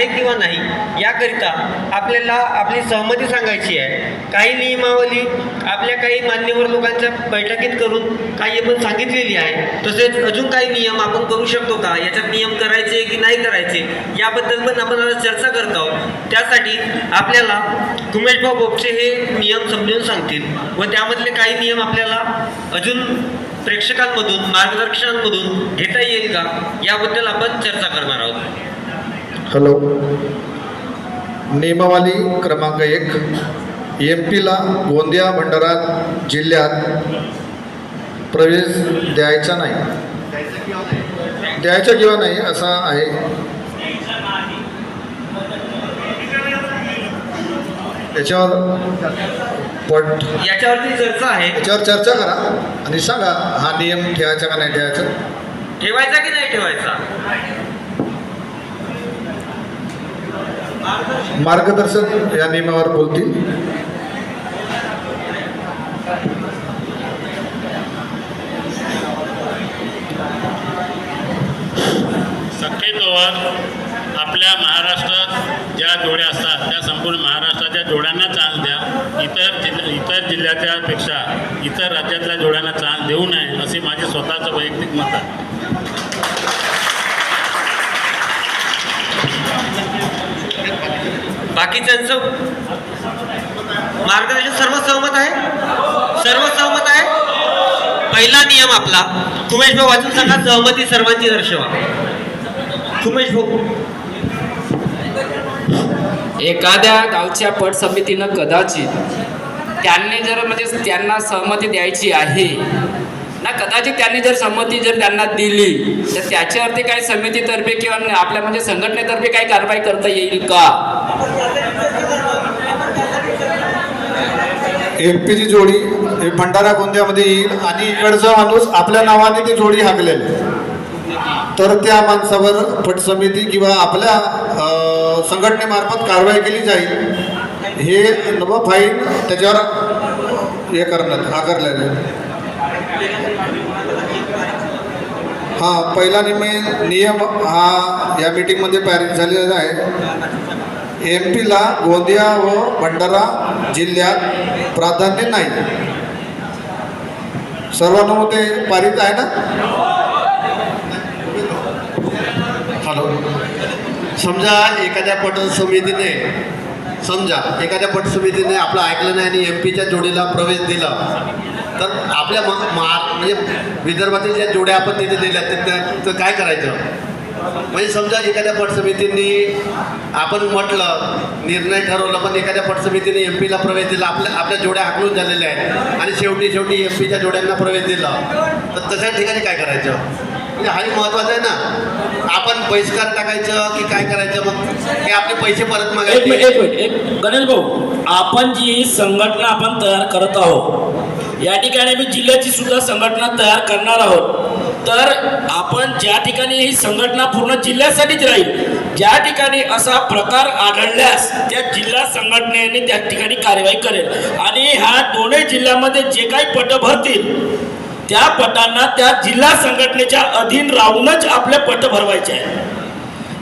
आहे किंवा नाही याकरिता आपल्याला आपली सहमती सांगायची आहे. काही नियमावली आपल्या काही मान्यवर लोकांच्या बैठकीत करून काही आपण सांगितलेली आहे. तसेच अजून काही नियम आपण करू शकतो का? याच्यात नियम करायचे की नाही करायचे? याबद्दल पण आपण आता चर्चा करत आहोत. त्यासाठी आपल्याला उमेशभाऊ बोपचे हे नियम समजून सांगतील व त्यामधले काही नियम आपल्याला अजून प्रेक्षकांमधून मार्गदर्शकांमधून घेता येईल का? याबद्दल आपण चर्चा करणार आहोत. हॅलो. नियमावली क्रमांक एक. एम पीला गोंदिया भंडारा जिल्ह्यात प्रवेश द्यायचा नाही. द्यायचा किंवा नाही असा आहे. याच्यावर पट याच्यावरती चर्चा आहे. याच्यावर चर्चा करा आणि सांगा हा नियम ठेवायचा का नाही ठेवायचा? ठेवायचा की नाही ठेवायचा? मार्गदर्शक या नियमावर बोलतील. शक्यतोवर आपल्या महाराष्ट्रात ज्या जोड्या असतात त्या संपूर्ण महाराष्ट्राच्या जोड्यांना चान्स द्या. इतर जिल्ह्या इतर जिल्ह्याच्या पेक्षा इतर राज्यातल्या जोड्यांना चान्स देऊ नये असे माझे स्वतःचं वैयक्तिक मत आहे. बाकीच्यांचं मार्गदर्शन सर्व सहमत आहे? सर्व सहमत आहे? पहिला नियम आपला कुमेश भाऊ वाचून सांगा सहमती सर्वांची दर्शवा. कुमेश भाऊ. एखाद्या गावच्या पट समितीनं कदाचित त्यांनी जर म्हणजे त्यांना सहमती द्यायची आहे ना कदाचित त्यांनी जर संमती जर त्यांना दिली तर त्याच्यावरती काही समितीतर्फे किंवा आपल्या म्हणजे संघटनेतर्फे काही कारवाई करता येईल का? एम पीची जोडी हे भंडारा गोंदियामध्ये येईल आणि इकडचा माणूस आपल्या नावाने ती जोडी हाकलेल. तर त्या माणसावर पट समिती किंवा आपल्या संघटनेमार्फत कारवाई केली जाईल. हे नव फाईन त्याच्यावर हे करण्यात आकारलेलं आहे. हा पहिला निम नियम हा या मीटिंगमध्ये पॅरिस झालेला आहे. एम पीला गोंदिया व भंडारा जिल्ह्यात प्राधान्य नाही. सर्वानुमते पारित आहे ना? हॅलो. समजा एखाद्या पट समितीने समजा एखाद्या पट समितीने आपलं ऐकलं नाही आणि एम पीच्या जोडीला प्रवेश दिला तर आपल्या मग म्हणजे विदर्भातील ज्या जोड्या आपण तिथे दिल्या तर त्या- तर काय करायचं? म्हणजे समजा एखाद्या पटसमितींनी आपण म्हटलं निर्णय ठरवलं पण एखाद्या पटसमितीने एम पीला प्रवेश दिला आपल्या आपल्या जोड्या हाकलून झालेल्या आहेत आणि शेवटी शेवटी एम पीच्या जोड्यांना प्रवेश दिला तर तशा ठिकाणी काय करायचं? म्हणजे हाही महत्त्वाचं आहे ना. आपण बहिष्कार टाकायचं की काय करायचं मग? की आपले पैसे परत मागायचे. एक मिनिट एक गणेश भाऊ आपण जी संघटना आपण तयार करत आहोत या ठिकाणी मी जिल्ह्याची सुद्धा संघटना तयार करणार आहोत. तर आपण ज्या ठिकाणी ही संघटना पूर्ण जिल्ह्यासाठीच राहील ज्या ठिकाणी असा प्रकार आढळल्यास त्या जिल्हा संघटनेने त्या ठिकाणी कार्यवाही करेल. आणि ह्या दोन्ही जिल्ह्यामध्ये जे काही पट भरतील त्या पटांना त्या जिल्हा संघटनेच्या अधीन राहूनच आपले पट भरवायचे आहे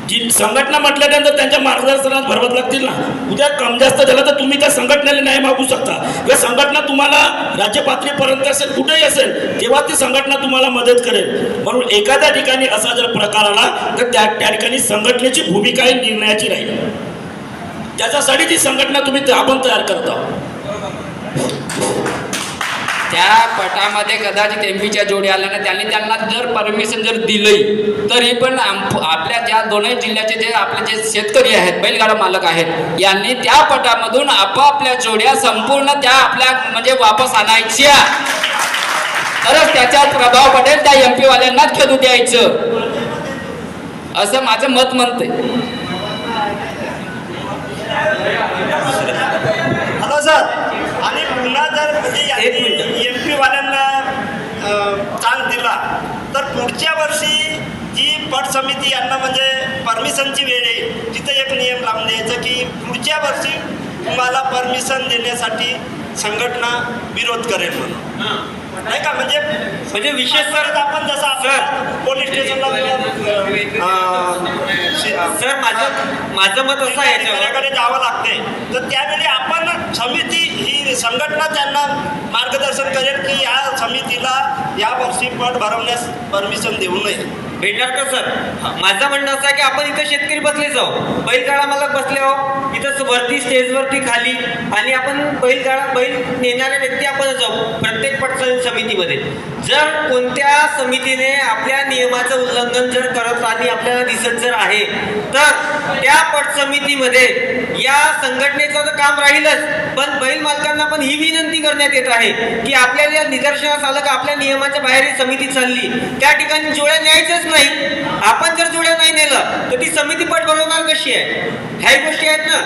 जी संघटना म्हटल्यानंतर त्यांच्या मार्गदर्शनात भरवत लागतील ना? उद्या कम जास्त झालं तर तुम्ही त्या संघटनेला न्याय मागू शकता. किंवा संघटना तुम्हाला राज्य पातळीपर्यंत असेल कुठेही असेल तेव्हा ती संघटना तुम्हाला मदत करेल. म्हणून एखाद्या ठिकाणी असा जर प्रकार आला तर त्या त्या ठिकाणी संघटनेची भूमिका ही निर्णयाची राहील. त्याच्यासाठी ती संघटना तुम्ही आपण तयार करता त्या पटामध्ये कदाचित एम पीच्या जोडी आल्या ना त्यांनी त्यांना जर परमिशन जर दिलंही तरी पण आपल्या ज्या दोन्ही जिल्ह्याचे जे आपले जे शेतकरी आहेत बैलगाडा मालक आहेत यांनी त्या पटामधून आपापल्या जोड्या संपूर्ण त्या आपल्या म्हणजे वापस आणायच्या. तरच त्याच्यात प्रभाव पडेल त्या एम पीवाल्यांनाच खेळू द्यायचं. असं माझं मत म्हणते हॅलो सर म्हणजे एम पी वाल्यांना चान्स दिला. तर पुढच्या वर्षी जी पट समिती यांना म्हणजे परमिशनची वेळ आहे तिथं एक नियम लावून द्यायचं की पुढच्या वर्षी तुम्हाला परमिशन देण्यासाठी संघटना विरोध करेल म्हणून. नाही का? म्हणजे म्हणजे विशेष सर आपण जसं पोलीस स्टेशनला सर माझं माझं मत असं अधिकाऱ्याकडे जावं लागते तर त्यावेळी आपण समिती संघटना त्यांना मार्गदर्शन करेल की या समितीला या वर्षी पट भरवण्यास परमिशन देऊ नये. भेटणार का सर? माझं म्हणणं असं आहे की आपण इथं शेतकरी बसले जाऊ बैलगाडा मला बसले आहो इथं वरती स्टेजवरती खाली. आणि आपण बैलगाडा बैल नेणाऱ्या व्यक्ती आपण जाऊ प्रत्येक पटसन समितीमध्ये. जर कोणत्या समितीने आपल्या नियमाचं उल्लंघन जर करत आणि आपल्याला दिसत जर आहे तर त्या पट समितीमध्ये या संघटनेचं तर काम राहीलच. पण बैल मालकांना पण ही विनंती करण्यात येत आहे की आपल्याला या निदर्शनास आलं का आपल्या नियमाच्या बाहेर ही समिती चालली. त्या ठिकाणी जोड्या न्यायच्याच नाही. आपण जर जोड्या नाही नेलं तर ती समिती पट बनवणार कशी आहे? ह्याही गोष्टी आहेत ना.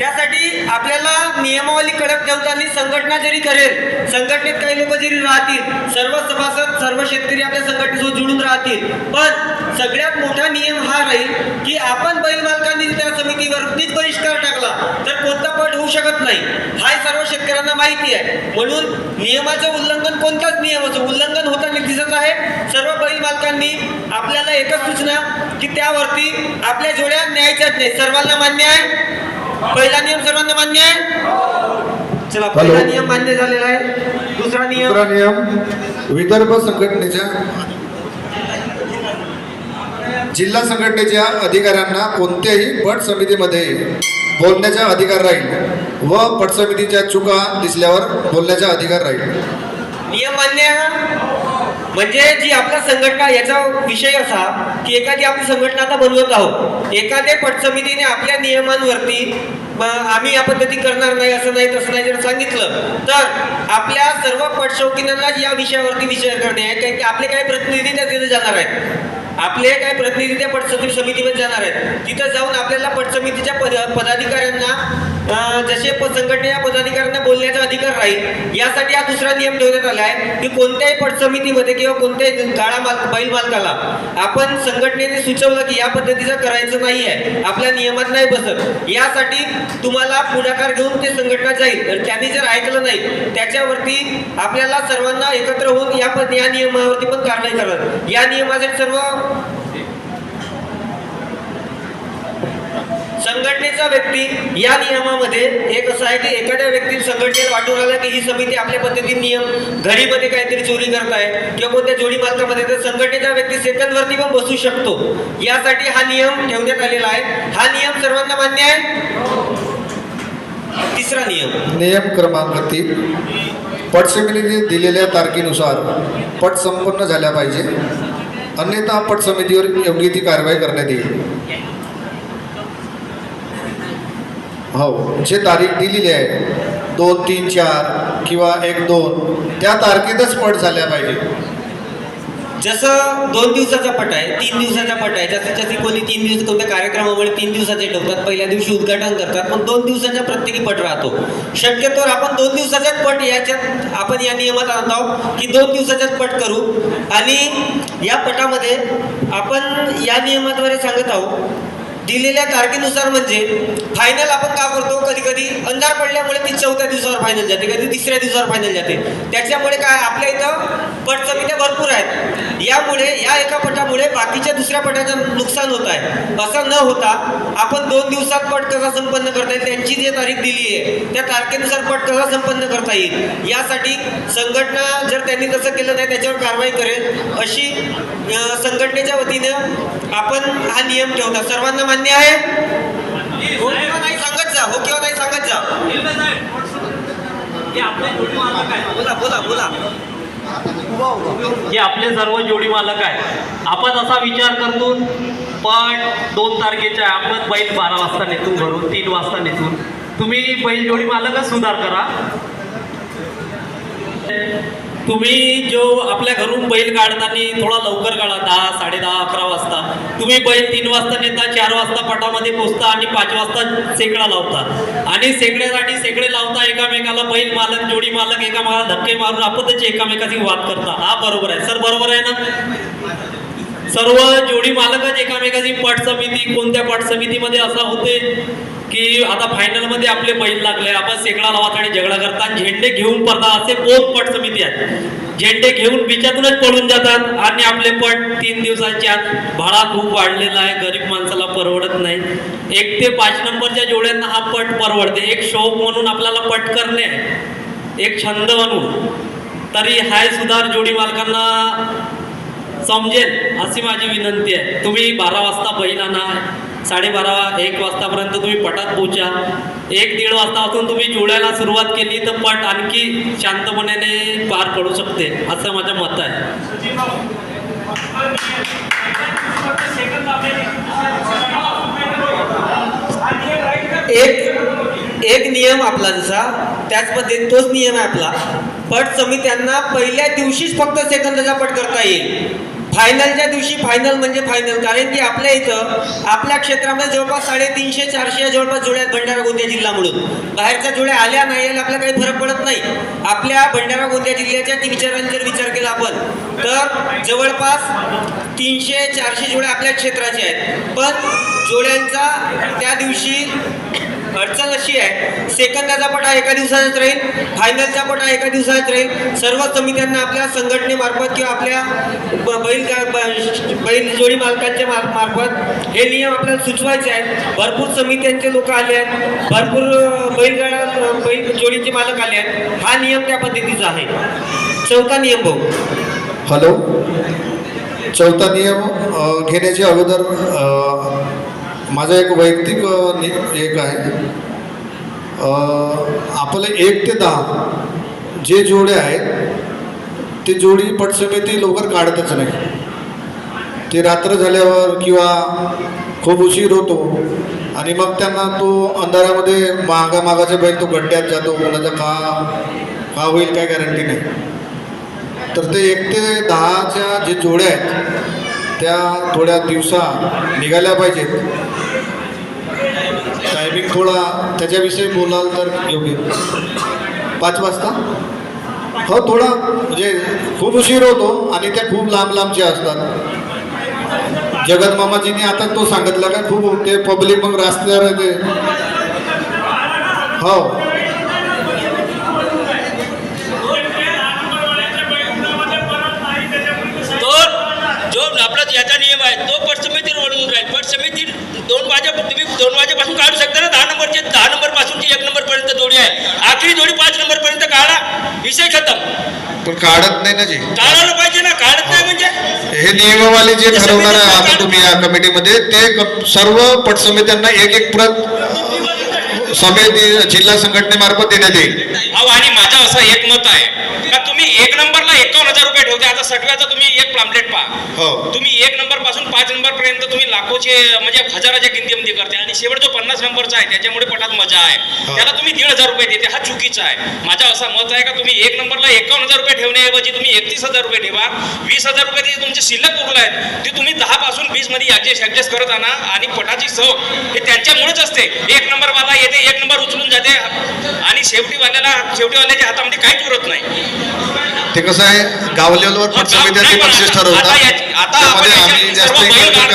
त्यासाठी आपल्याला नियमावली कडक ठेवताना संघटना जरी करेल संघटनेत काही लोक जरी राहतील सर्व सभासद सर्व शेतकरी आपल्या संघटनेसोबत जुळून राहतील पण सगळ्यात मोठा नियम हा राहील की आपण बैल मालकांनी त्या समितीवरतीच बहिष्कार टाकला तर कोणता पट होऊ शकत नाही. हा सर्व शेतकऱ्यांना माहिती आहे. म्हणून नियमाचं उल्लंघन कोणत्याच नियमाचं उल्लंघन होताना दिसत आहे. सर्व बैल मालकांनी आपल्याला एकच सूचना की त्यावरती आपल्या जोड्या न्यायच्याच नाही. सर्वांना मान्य आहे. पहिला नियम सर्वांना मान्य आहे चला पहिला हॅलो. नियम मान्य झालेला आहे दुसरा नियम दुसरा नियम विदर्भ संघटनेच्या जिल्हा संघटनेच्या अधिकाऱ्यांना कोणत्याही पट समितीमध्ये बोलण्याचा अधिकार राहील व पट समितीच्या चुका दिसल्यावर बोलण्याचा अधिकार राहील नियम मान्य आहे? म्हणजे जी आपल्या संघटना याचा विषय असा की एखादी आपली संघटना आता बनवत आहोत. एखाद्या पट समितीने आपल्या नियमांवरती आम्ही या पद्धती करणार नाही असं नाही तसं नाही जर सांगितलं तर आपल्या सर्व पटशौकीनांना या विषयावरती विचार करणे आहे कारण की आपले काही प्रतिनिधी त्या तिथे जाणार आहेत. आपले काही प्रतिनिधी त्या पटसमिती समितीमध्ये जाणार आहेत. तिथं जाऊन आपल्याला पटसमितीच्या पद पदाधिकाऱ्यांना जसे प- संघटनेच्या पदाधिकाऱ्यांना बोलण्याचा अधिकार राहील यासाठी हा दुसरा नियम ठेवण्यात आला आहे की कोणत्याही पटसमितीमध्ये किंवा कोणत्याही गाडा माल बैल मालकाला आपण संघटनेने सुचवलं की या पद्धतीचं करायचं नाही आहे आपल्या नियमात नाही बसत. यासाठी तुम्हाला पुढाकार घेऊन ते संघटना जाईल. तर त्यांनी जर ऐकलं नाही त्याच्यावरती आपल्याला सर्वांना एकत्र होऊन या या नियमावरती पण कारवाई करत. या नियमासाठी सर्व संघटनेचा व्यक्ती या नियमामध्ये एक असं आहे की एखाद्या व्यक्ती संघटनेला वाटून आला की ही समिती आपल्या पद्धतीने नियम घडीमध्ये काहीतरी चोरी करताय किंवा कोणत्या जोडी मालकामध्ये तर संघटनेचा व्यक्ती सेकंदवरती पण बसू शकतो. यासाठी हा नियम ठेवण्यात आलेला आहे. हा नियम सर्वांना मान्य आहे? तिसरा नियम. नियम क्रमांक तीन पट समितीने दिलेल्या तारखेनुसार पट संपन्न झाल्या पाहिजे. अन्यथा पट समितीवर योग्य ती कारवाई करण्यात येईल. हो जे तारीख दिलेली आहे दोन तीन चार किंवा एक दोन त्या तारखेतच पट झाल्या पाहिजे. जसं दोन दिवसाचा पट आहे तीन दिवसाचा पट आहे जसं जसे कोणी तीन दिवस कोणत्या कार्यक्रमामुळे तीन दिवसाचे ठेवतात पहिल्या दिवशी उद्घाटन करतात पण दोन दिवसाच्या प्रत्येकी पट राहतो. शक्यतोवर आपण दोन दिवसाचाच पट याच्यात आपण या नियमात आणत आहोत की दोन दिवसाचाच पट करू. आणि या पटामध्ये आपण या नियमाद्वारे सांगत आहोत दिलेल्या तारखेनुसार म्हणजे फायनल आपण का करतो? कधी कधी अंधार पडल्यामुळे ती चौथ्या दिवसावर फायनल जाते कधी तिसऱ्या दिवसावर फायनल जाते. त्याच्यामुळे काय? आपल्या इथं पटचमित्या भरपूर आहेत. यामुळे या एका पटामुळे बाकीच्या दुसऱ्या पटाचं नुकसान होत आहे. असं न होता आपण दोन दिवसात पट कसा संपन्न करता येईल त्यांची जी तारीख दिली आहे त्या तारखेनुसार पट कसा संपन्न करता येईल यासाठी संघटना जर त्यांनी तसं केलं नाही त्याच्यावर कारवाई करेल अशी संघटनेच्या वतीनं आपण हा नियम ठेवता. सर्वांना मान्य आहे? हो किंवा नाही सांगत जा हो किंवा नाही सांगत जा. बोला बोला बोला. जे आपले सर्व जोडी मालक आहे आपण असा विचार करतो पण दोन तारखेच्या आहे, आपण बैल बारा वाजता नेतून घरून तीन वाजता नेतून तुम्ही बैल जोडी मालकच सुधार करा. तुम्ही जो आपल्या घरून बैल काढताना थोडा लवकर काढा दहा साडे दहा अकरा वाजता. तुम्ही बैल तीन वाजता नेता चार वाजता पटामध्ये पोचता आणि पाच वाजता सेकडा लावता. आणि सेकड्यासाठी सेकडे लावता एकामेकाला बैल मालक जोडी मालक एकामेकाला धक्के मारून आपणच एकामेकाची वाद करता. हा बरोबर आहे. सर बरोबर आहे ना? सर्व जोडी मालकच एकामेकाची पट समिती कोणत्या पट समितीमध्ये असं होते की आता फायनलमध्ये आपले बैल लागले आपण सेकडा लावत आणि झगडा करतात झेंडे घेऊन पडतात असे बहुत पट समिती आहेत. झेंडे घेऊन बिचातूनच पडून जातात आणि आपले पट तीन दिवसाच्या आत भाडा खूप वाढलेला आहे गरीब माणसाला परवडत नाही. एक ते पाच नंबरच्या जोड्यांना हा पट परवडते. एक शौक म्हणून आपल्याला पट करणे एक छंद म्हणून. तरी हाय सुधार जोडी मालकांना समजेल अशी माझी विनंती आहे. तुम्ही बारा वाजता पहिला ना साडेबारा एक वाजतापर्यंत तुम्ही पटात पोचा. एक दीड वाजतापासून तुम्ही जुळायला सुरुवात केली तर पट आणखी शांतपणे पार पडू शकते असं माझं मत आहे. एक एक नियम आपला जसा त्याच पद्धतीने तोच नियम आहे आपला. पट समित्यांना पहिल्या दिवशीच फक्त सेकंदाचा पट करता येईल. फायनलच्या दिवशी फायनल म्हणजे फायनल. कारण की आपल्या इथं आपल्या क्षेत्रामध्ये जवळपास साडेतीनशे चारशे जवळपास जुळ्या भंडारा गोंदिया जिल्हा म्हणून. बाहेरच्या जुळ्या आल्या नाही आल्या आपल्याला काही फरक पडत नाही. आपल्या भंडारा गोंदिया जिल्ह्याच्या ती विचारांनी जर विचार केला आपण तर जवळपास तीनशे चारशे जोड्या आपल्या क्षेत्राच्या आहेत. पण जोड्यांचा त्या दिवशी अडचण अशी आहे सेकंदाचा पटा एका दिवसाचाच राहील फायनलचा पटा एका दिवसाचाच राहील. सर्व समित्यांना आपल्या संघटनेमार्फत किंवा आपल्या ब- बैल ब- बैल जोडी मालकांच्या मार- मार्फत हे नियम आपल्याला सुचवायचे आहेत. भरपूर समित्यांचे लोक आले आहेत. भरपूर बैलगाडा बैल जोडीचे मालक आले आहेत. हा नियम त्या पद्धतीचा आहे. चौथा नियम भाऊ. हॅलो? चौथा नियम घेण्याच्या अगोदर माझा एक वैयक्तिक एक आहे. आपले आपलं एक ते दहा जे जोडे आहेत ते जोडी पटसमिती लवकर काढतच नाही. ते रात्र झाल्यावर किंवा खूप उशीर होतो आणि मग त्यांना तो अंधारामध्ये मागा मागाचा बैल तो गड्ड्यात जातो कोणाचा का का होईल काय गॅरंटी नाही. तर ते एक ते दहाच्या जे जोड्या आहेत त्या थोड्या दिवसा निघाल्या पाहिजेत. टायमिंग थोडा त्याच्याविषयी बोलाल तर योग्य. पाच वाजता? हो थोडा. म्हणजे खूप उशीर होतो आणि त्या खूप लांब लांबच्या असतात. जगत मामाजीने आता तो सांगितला का खूप ते पब्लिक मग रस्त्यावर येते. हो. पट समिती दोन वाजे तुम्ही दोन वाजेपासून काढू शकता ना? दहा नंबरचे दहा नंबर पासूनची एक नंबर पर्यंत जोडी आहे. आखरी जोडी पाच नंबर पर्यंत काढा. विषय खतम. पण काढत नाही ना जे. काढायला पाहिजे ना? काढत नाही म्हणजे? हे नियमवाले जे ठरवणार आहे आता तुम्ही या कमिटीमध्ये ते सर्व पटसमित्यांना एक एक प्रत समिती जिल्हा संघटनेमार्फत देण्यात येईल. अहो आणि माझं असं एक मत आहे. का तुम्ही एक नंबरला एकावन्न हजार रुपये ठेवते. आता सटव्याचा तुम्ही एक प्लामलेट पहा. हो. तुम्ही एक नंबरपासून पाच नंबर पर्यंत तुम्ही लाखोचे म्हणजे हजाराच्या किमतीमध्ये करते आणि शेवट जो पन्नास नंबरचा आहे त्याच्यामुळे पटात मजा आहे. त्याला तुम्ही दीड हजार रुपये देते हा चुकीचा आहे. माझा असा मत आहे का तुम्ही एक नंबरला एकावन्न हजार रुपये ठेवण्याऐवजी तुम्ही एकतीस हजार रुपये ठेवा. वीस हजार रुपये ते तुमचे शिल्लक उरले आहेत ते तुम्ही दहा पासून वीसमध्ये ऍडजस्ट ऍडजस्ट करत आणा आणि पटाची सव हे त्यांच्यामुळेच असते. एक नंबरवाला येते एक नंबर उचलून जाते आणि शेवटीवाल्याला शेवटीवाल्याच्या हातामध्ये काहीच उरत नाही. ते कसं आहे गाव लेवलवर ते आता ठरवतात. याची- आता आपण त्यामध्ये आम्ही जास्त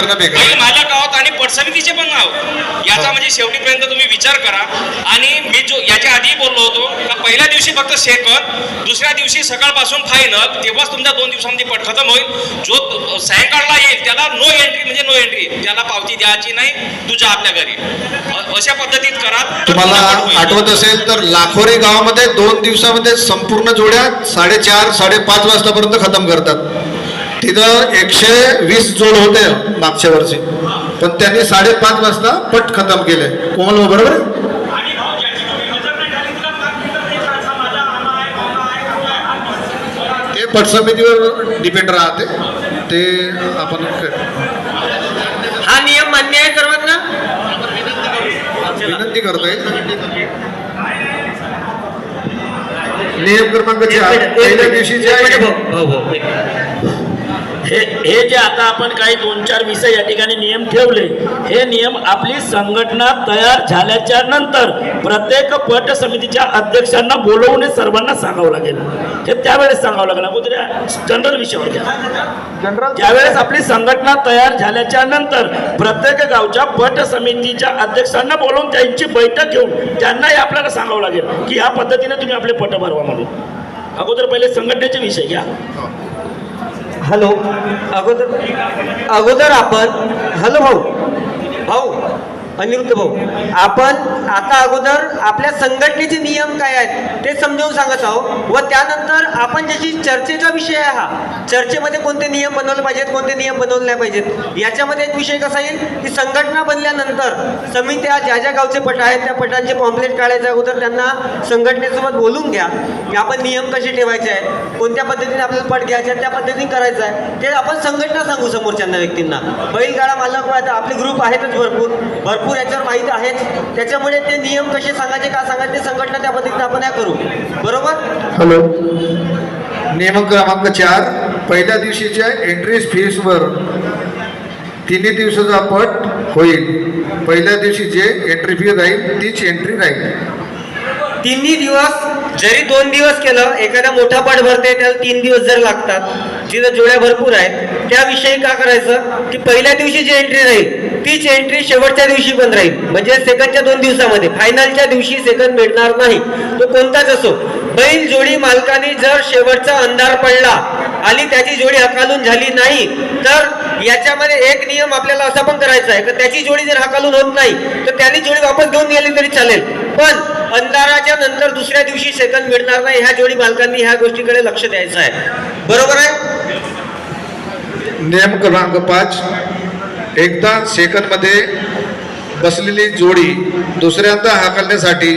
सर्व बैल एकत्र गा- करणं बैल बेकार मालक आहोत आणि पटसमितीचे पण आहोत याचा म्हणजे शेवटीपर्यंत तुम्ही विचार करा. आणि मी जो याच्या आधी बोललो होतो का पहिल्या दिवशी फक्त सेकंद दुसऱ्या दिवशी सकाळपासून फायनल तेव्हाच तुमच्या दोन दिवसांमध्ये पट खतम होईल. जो सायंकाळला येईल त्याला नो एंट्री म्हणजे नो एंट्री त्याला पावती द्यायची नाही तुझ्या आपल्या घरी. अशा पद्धतीत करा. तुम्हाला. आठवत असेल तर लाखोरी गावामध्ये दोन दिवसामध्ये संपूर्ण जोड्या साडेचार साडेपाच वाजतापर्यंत खतम करतात. तिथं एकशे वीस जोड होते मागच्या वर्षी. पण त्यांनी साडेपाच वाजता पट खतम केले. कोमल बरोबर? ते पट समितीवर डिपेंड राहते. ते आपण हा नियम मान्य आहे सर्वांना? विनंती करतोय. नियम क्रमांक पहिल्या दिवशी हे हे जे आता आपण काही दोन चार विषय या ठिकाणी नियम ठेवले हे नियम आपली संघटना तयार झाल्याच्यानंतर प्रत्येक पट समितीच्या अध्यक्षांना बोलवून हे सर्वांना सांगावं लागेल. हे त्यावेळेस सांगावं लागेल. अगोदर जनरल विषयावर घ्या. ज्यावेळेस आपली संघटना तयार झाल्याच्यानंतर प्रत्येक गावच्या पट समितीच्या अध्यक्षांना बोलवून त्यांची बैठक घेऊन त्यांनाही आपल्याला सांगावं लागेल की ह्या पद्धतीने तुम्ही आपले पट भरवा म्हणून. अगोदर पहिले संघटनेचे विषय घ्या. हॅलो. अगोदर अगोदर आपण हॅलो भाऊ. भाऊ अनिरुद्ध भाऊ आपण आता अगोदर आपल्या संघटनेचे नियम काय आहेत ते समजावून सांगत आहोत व त्यानंतर आपण ज्याची चर्चेचा विषय आहे हा चर्चेमध्ये कोणते नियम बनवले पाहिजेत कोणते नियम बनवले नाही पाहिजेत याच्यामध्ये एक विषय कसा येईल? की संघटना बनल्यानंतर समित्या ज्या ज्या गावचे पट आहेत त्या पटांचे पॉम्प्लेट काढायच्या अगोदर त्यांना संघटनेसोबत बोलून घ्या की आपण नियम कसे ठेवायचे आहेत कोणत्या पद्धतीने आपल्याला पट घ्यायचे त्या पद्धतीने करायचं आहे. ते आपण संघटना सांगू समोरच्यांना व्यक्तींना. बैलगाडा मालक आपले ग्रुप आहेतच भरपूर. भरपूर याच्यावर माहिती आहेच त्याच्यामुळे ते नियम कसे सांगायचे का सांगायचे संघटना त्या पद्धतीने आपण या करू. बरोबर? हॅलो. नियम क्रमांक चार पहिल्या दिवशीच्या एंट्रीज फीसवर तिन्ही दिवसाचा पट होईल. पहिल्या दिवशी जे एंट्री फी राहील तीच एंट्री राहील. तिन्ही दिवस जरी दोन दिवस केलं एखादा मोठा पाठ भरते त्याला तीन दिवस जर लागतात जिथं जोड्या भरपूर आहेत त्याविषयी का करायचं? की पहिल्या दिवशी जी एंट्री राहील तीच एंट्री शेवटच्या दिवशी पण राहील. म्हणजे सेकंडच्या दोन दिवसामध्ये. फायनलच्या दिवशी सेकंड मिळणार नाही. तो कोणताच असो. बैल जोडी मालकाने जर शेवटचा अंधार पडला आणि त्याची जोडी हकालून झाली नाही तर याच्यामध्ये एक नियम आपल्याला असा पण करायचा आहे की त्याची जोडी जर हकालून होत नाही तर त्याने जोडी वापस घेऊन गेली तरी चालेल. पण अंधाराच्या नंतर दुसऱ्या दिवशी सेकंद मिळणार नाही ह्या जोडी मालकांनी ह्या गोष्टीकडे लक्ष द्यायचं आहे. बरोबर आहे? नियम क्रमांक पाच. एकदा सेकंदमध्ये बसलेली जोडी दुसऱ्यांदा हाकलण्यासाठी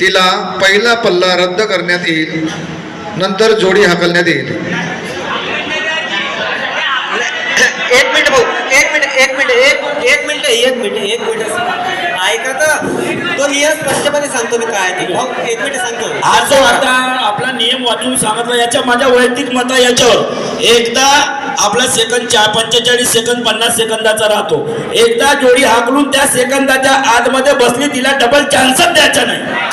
तिला पहिला पल्ला रद्द करण्यात येईल नंतर जोडी हाकलण्यात येईल. एक मिनिट भाऊ एक मिनिट एक मिनिट एक एक मिनिट एक मिनिट एक मिनिट. ऐका तर तो नियम स्पष्टपणे सांगतो मी काय ते. भाऊ एक मिनिट सांगतो. हा जो आता आपला नियम वाचून सांगितला याच्या माझ्या वैयक्तिक मत आहे याच्यावर. एकदा आपला सेकंद चार पंचेचाळीस सेकंद पन्नास सेकंदाचा राहतो. एकदा जोडी हाकलून त्या सेकंदाच्या आतमध्ये बसली तिला डबल चान्सच द्यायचा नाही.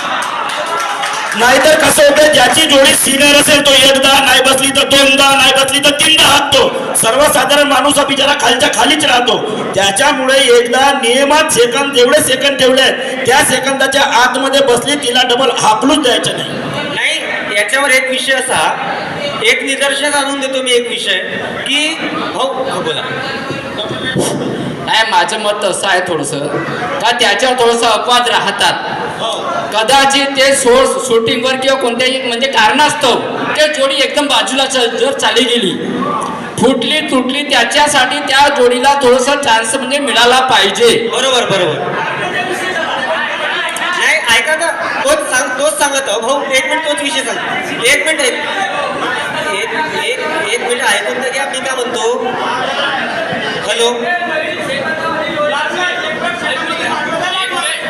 नाहीतर कसं होतं ज्याची जोडी सिनियर असेल तो एकदा नाही बसली तर दोनदा नाही बसली तर तीनदा हाकतो. सर्वसाधारण माणूस हा बिचारा खालच्या खालीच राहतो. त्याच्यामुळे एकदा नियमात सेकंद जेवढे सेकंद ठेवले आहेत, त्या सेकंदाच्या आतमध्ये बसली तिला डबल हाकलूच द्यायचं नाही. नाही याच्यावर एक विषय असा एक निदर्शन आणून देतो मी एक विषय की भाऊ हो, बोला. नाही माझं मत असं आहे थोडंसं. का त्याच्यावर थोडंसं अपवाद राहतात? कदाचित ते सोर्स शूटिंगवर किंवा कोणत्याही म्हणजे कारणास्तव ते जोडी एकदम बाजूला च- जर चाली गेली. फुटली तुटली त्याच्यासाठी त्या जोडीला थोडंसं चान्स म्हणजे मिळाला पाहिजे. बरोबर बरोबर. नाही ऐका ना. तोच सांग तोच सांगत भाऊ एक मिनिट तोच विषय सांग. एक मिनिट. एक एक एक मिनिट ऐकून तर घ्या. मी काय म्हणतो? हॅलो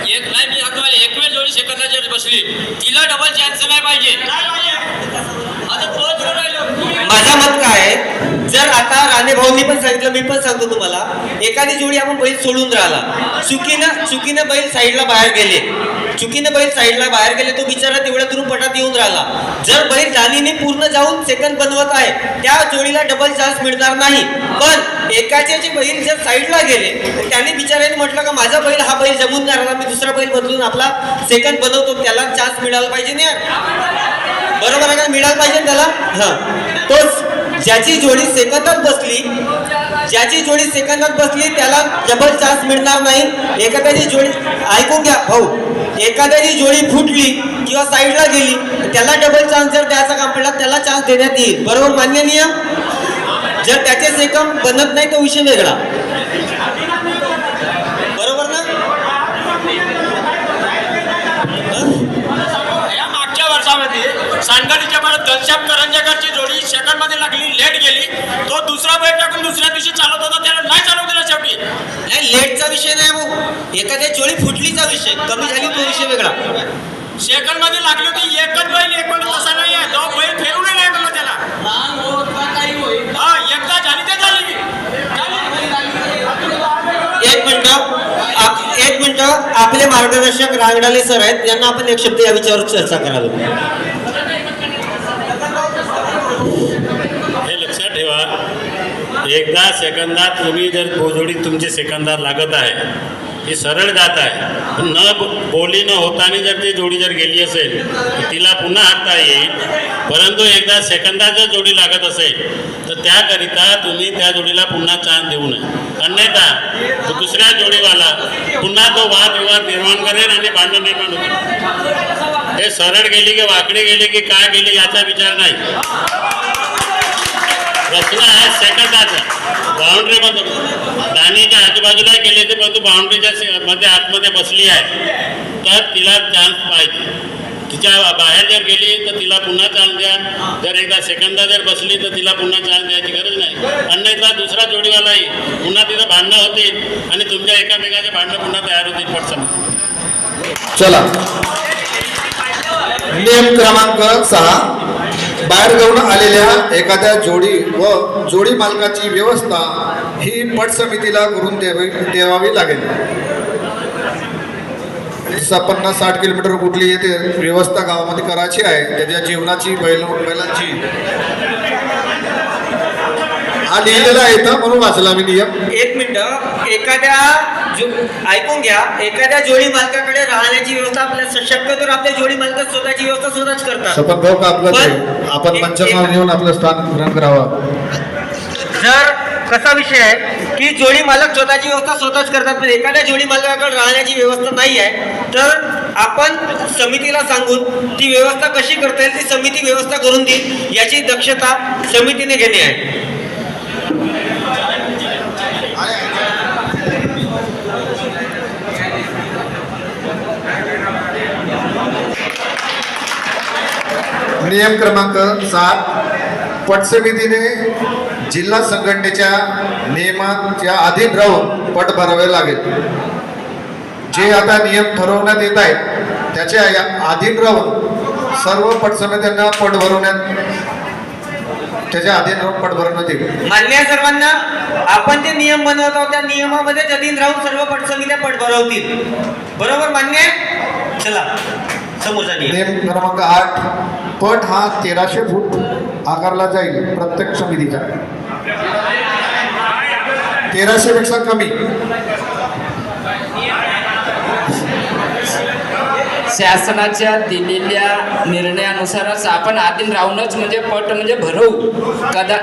एक नाही मी आता एक वेळ जोडी सेकंदाची बसली तिला नाही पाहिजे माझा मत काय आहे जर आता राणे भाऊंनी पण सांगितलं मी पण सांगतो तुम्हाला एखादी जोडी आपण बैल सोडून राहिला. चुकीनं चुकीनं बैल साईडला बाहेर गेले. चुकीनं बैल साईडला बाहेर गेले तो बिचारा तेवढ्या दुरून पटात येऊन राहिला. जर बैल जाणीने पूर्ण जाऊन सेकंद बनवत आहे त्या जोडीला डबल चान्स मिळणार नाही. पण एकाचे जे बैल जर साईडला गेले त्याने बिचाराने म्हटलं का माझा बैल हा बैल जमून राहिला मी दुसरा बैल बदलून आपला सेकंद बनवतो त्याला चान्स मिळाला पाहिजे ना. बरोबर आहे का? मिळाला पाहिजे त्याला? हा. तोच ज्याची जोडी सेकंदात बसली ज्याची जोडी सेकंदात बसली त्याला डबल चान्स मिळणार नाही. एखाद्याची जोडी ऐकून घ्या भाऊ. एखाद्याची जोडी फुटली किंवा साईडला गेली तर त्याला डबल चान्स जर द्यायचा काम पडला त्याला चान्स देण्यात येईल. बरोबर मान्य नियम? जर त्याचे सेकंद बनत नाही तो विषय वेगळा. मानगाडीच्या बरोबर घनश्याम करंजेकरची जोडी सेकंडमध्ये लागली लेट गेली. तो दुसरा बैल टाकून दुसऱ्या दिवशी चालत होता त्याला नाही चालवू दिला शेवटी. नाही लेटचा विषय नाही भाऊ. एखाद्या जोडी फुटलीचा विषय कमी झाली तो विषय वेगळा. सेकंडमध्ये लागली होती एकच बैल एक बैल तसा नाही आहे. तो बैल फेरून नाही म्हणलं त्याला. एकदा झाली ते झाली. एक मिनिट एक मिनिट आपले मार्गदर्शक रांगडाले सर आहेत यांना आपण एक शब्द या विचारावर चर्चा करावी. एकदा सेकंदात तुम्ही जर जोडी तुमची सेकंदात लागत आहे ही सरळ जात आहे. न बोली न होताना जर ती जोडी जर गेली असेल तर तिला पुन्हा हाकता येईल. परंतु एकदा सेकंदात जर जोडी लागत असेल तर त्याकरिता तुम्ही त्या जोडीला पुन्हा चान्स देऊ नये. अन्यथा तो दुसऱ्या जोडीवाला पुन्हा तो वादविवाद निर्माण करेल आणि भांडण निर्माण होईल. हे सरळ गेली की वाकडे गेली की काय गेली याचा विचार नाही. सेकंदाचा बाउंड्री मध्ये. दाणीच्या आजूबाजूला गेले ते परंतु बाउंड्रीच्या मध्ये आतमध्ये बसली आहे. तर तिला चान्स पाहिजे. तिच्या बाहेर जर गेली तर तिला पुन्हा चान्स द्या. जर एकदा सेकंदा जर बसली तर तिला पुन्हा चान्स द्यायची गरज नाही. आणि एकदा दुसरा जोडीवालाही. पुन्हा तिथं भांडणं होतील आणि तुमच्या एकामेकाचे भांडणं पुन्हा तयार होतील पटसन चला. नियम क्रमांक सहा. बाहेर जाऊन आलेल्या एखाद्या जोडी व जोडी मालकाची व्यवस्था ही पट समितीला करून द्यावी द्यावावी लागेल. पन्नास साठ किलोमीटर कुठली येते व्यवस्था गावामध्ये करायची आहे. त्याच्या जीवनाची बैल बैलांची. हा लिहिलेला आहे इथं म्हणून वाचला मी नियम. एक मिनिट एखाद्या जो ऐकून घ्या. एखाद्या जोडी मालकाकडे राहण्याची व्यवस्था आपल्या शक्यतो आपल्या जोडी मालक स्वतःची व्यवस्था स्वतःच करतात. शपथ भाऊ का आपण एक- घेऊन आपलं स्थान ग्रहण करावं. जर कसा विषय आहे की जोडी मालक स्वतःची व्यवस्था स्वतःच करतात पण एखाद्या जोडी मालकाकडे राहण्याची व्यवस्था नाही आहे तर आपण समितीला सांगून ती व्यवस्था कशी करता येईल ती समिती व्यवस्था करून देईल याची दक्षता समितीने घेणे आहे. नियम क्रमांक सात पट समितीने जिल्हा संघटनेच्या नियमाच्या अधीन राहून पट भरावे लागेल. जे आता नियम ठरवण्यात येत आहेत त्याच्या या अधीन राहून सर्व पट समित्यांना पट भरवण्यात त्याच्या अधीन राहून पट भरवण्यात येईल. मान्य आहे सर्वांना आपण जे नियम बनवत आहोत त्या नियमामध्ये अधीन राहून सर्व पटसमित्या पट भरवतील. बरोबर मान्य आहे? चला नियम. नियम क्रमांक आठ पट हा तेराशे फूट आकारला जाईल प्रत्येक समितीचा. तेराशे पेक्षा कमी. शासनाच्या दिलेल्या निर्णयानुसारच आपण आधीन राहूनच म्हणजे पट म्हणजे भरवू. कदा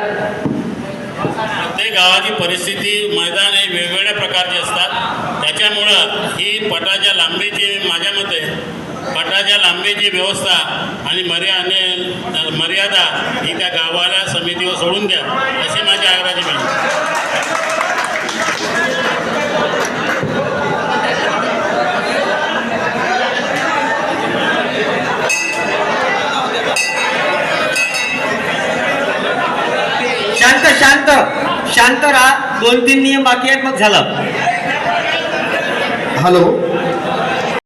प्रत्येक गावाची परिस्थिती मैदान हे वेगवेगळ्या प्रकारचे असतात. त्याच्यामुळं ही पटाच्या लांबीची माझ्या मते पटाच्या लांबीची व्यवस्था आणि मर्या आणि मर्यादा ही त्या गावाला समितीवर सोडून द्या अशी माझी आग्रहाची विनंती शांत शांत. शांत राहा. दोन तीन नियम बाकी आहेत मग झालं. हॅलो.